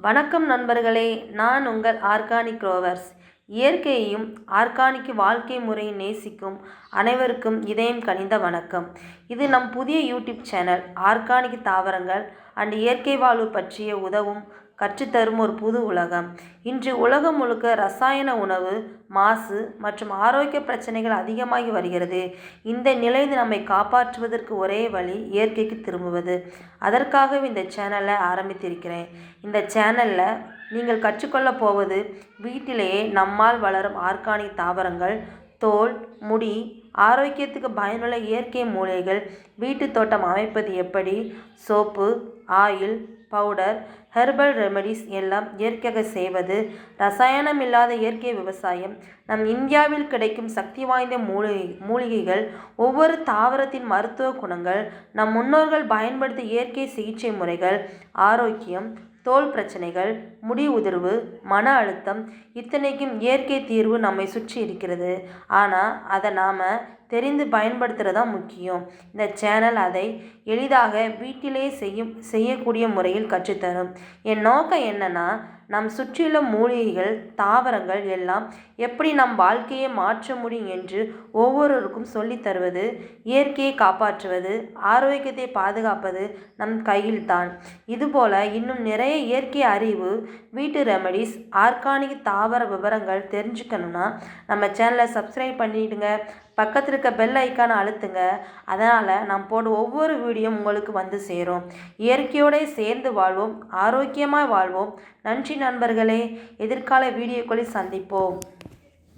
வணக்கம் நண்பர்களே நான் உங்கள் ஆர்கானிக் ரோவர்ஸ். இயற்கையையும் ஆர்கானிக் வாழ்க்கை முறையை நேசிக்கும் அனைவருக்கும் இதயம் கனிந்த வணக்கம். இது நம் புதிய யூடியூப் சேனல் ஆர்கானிக் தாவரங்கள் அண்ட் இயற்கை வாழ்வு பற்றிய உதவும் கற்றுத்தரும் ஒரு புது உலகம். இன்று உலகம் முழுக்க ரசாயன உணவு மாசு மற்றும் ஆரோக்கிய பிரச்சனைகள் அதிகமாகி வருகிறது. இந்த நிலையில் நம்மை காப்பாற்றுவதற்கு ஒரே வழி இயற்கைக்கு திரும்புவது. அதற்காகவே இந்த சேனலை ஆரம்பித்திருக்கிறேன். இந்த சேனலில் நீங்கள் கற்றுக்கொள்ளப் போவது வீட்டிலேயே நம்மால் வளரும் ஆர்கானிக் தாவரங்கள் தோல் முடி ஆரோக்கியத்துக்கு பயனுள்ள இயற்கை மூலிகைகள் வீட்டு தோட்டம் அமைப்பது எப்படி soap oil powder herbal remedies எல்லாம் இயற்கையாக செய்வது ரசாயனம் இல்லாத இயற்கை விவசாயம் நம் இந்தியாவில் கிடைக்கும் சக்தி வாய்ந்த மூலிகை மூலிகைகள் ஒவ்வொரு தாவரத்தின் மருத்துவ குணங்கள் நம் முன்னோர்கள் பயன்படுத்திய இயற்கை சிகிச்சை முறைகள் ஆரோக்கியம் தோல் பிரச்சனைகள் முடி உதிர்வு மன அழுத்தம் இத்தனைக்கும் இயற்கை தீர்வு நம்மை சுற்றி இருக்கிறது. ஆனால் அதை நாம் தெரிந்து பயன்படுத்துகிறது தான் முக்கியம். இந்த சேனல் அதை எளிதாக வீட்டிலே செய்யும் செய்யக்கூடிய முறையில் கற்றுத்தரும். என் நோக்கம் என்னென்னா நம் சுற்றியுள்ள மூலிகைகள் தாவரங்கள் எல்லாம் எப்படி நம் வாழ்க்கையை மாற்ற முடியும் என்று ஒவ்வொருவருக்கும் சொல்லித் தருவது இயற்கையை காப்பாற்றுவது ஆரோக்கியத்தை பாதுகாப்பது நம் கையில்தான். இதுபோல் இன்னும் நிறைய இயற்கை அறிவு வீட்டு ரெமடிஸ் ஆர்கானிக் தாவர விவரங்கள் தெரிஞ்சுக்கணுன்னா நம்ம சேனலை சப்ஸ்கிரைப் பண்ணிவிடுங்க பக்கத்தில் இருக்க பெல் ஐக்கானை அழுத்துங்க. அதனால் நாம் போடும் ஒவ்வொரு வீடியோ உங்களுக்கு வந்து சேரும். இயற்கையோடு சேர்ந்து வாழ்வோம் ஆரோக்கியமாக வாழ்வோம். நன்றி நண்பர்களே எதிர்கால வீடியோக்களில் சந்திப்போம்.